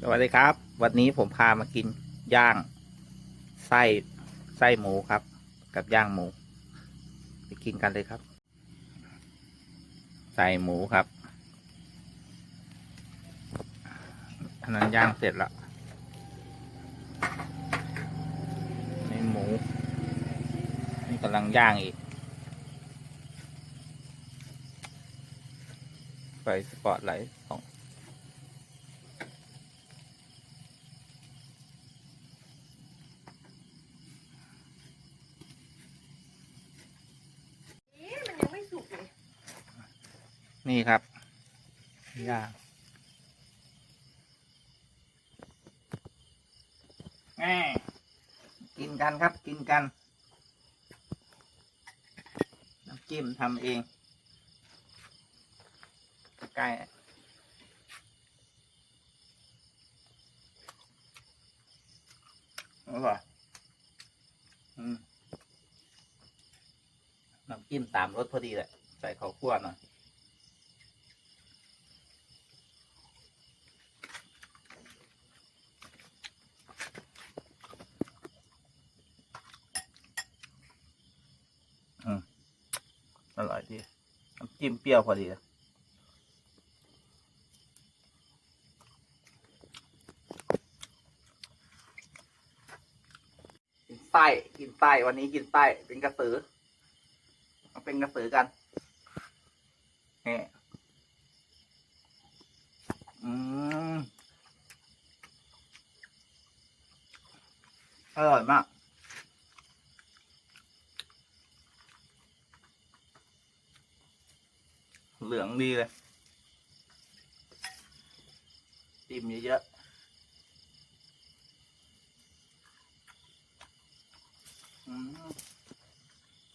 สวัสดีครับ วันนี้ผมพามากินย่าง ไส้ไส้หมูครับ กับย่างหมู ไปกินกันเลยครับ ใส่หมูครับอันนั้นย่างเสร็จแล้วนี่หมูนี่กำลังย่างอีกไฟสปอตไลท์ของ เอ๊ะมันยังไม่สุกเลย นี่ครับย่างแง่กินกันครับกินกัน น้ำจิ้มทำเองใกล้อร่อยอืมน้ำจิ้มตามรสพอดีแหละ ใส่ข้าวคั่วหน่อย อร่อยดีน้ำจิ้มเปรี้ยวพอดีกินไส้กินไส้วันนี้กินไส้เป็นกระสือ เป็นกระสือกันนี่อืมอร่อยมาก เหลืองดีเลยจิ้มเยอะๆอืม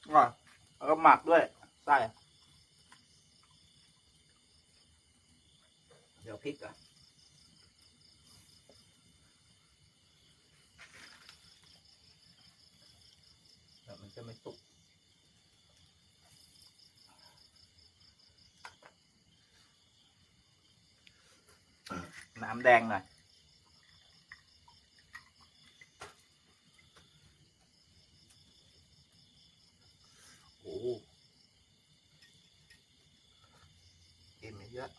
อร่อยแล้วก็หมักด้วยไส้เดี๋ยวพริกอะแต่มันจะไม่สุก น้ำแดงหน่อยโอ้เอ็มเยอะ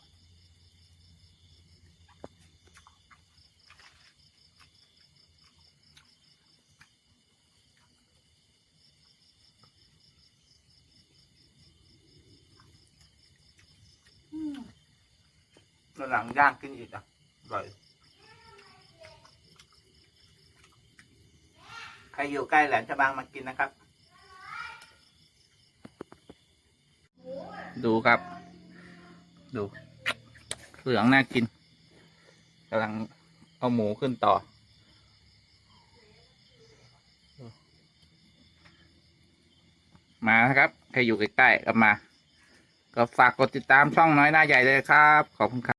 แล้วหลังย่างกินอีกอะอ ร่อยใครอยู่ใกล้แหลมฉบังมากินนะครับ ดูครับ ดูเหลืองน่ากินกำลังเอาหมูขึ้นต่อ มานะครับ ใครอยู่ใกล้ๆก็มา ก็ฝากกดติดตามช่องน้อยหน้าใหญ่เลยครับ ขอบคุณครับ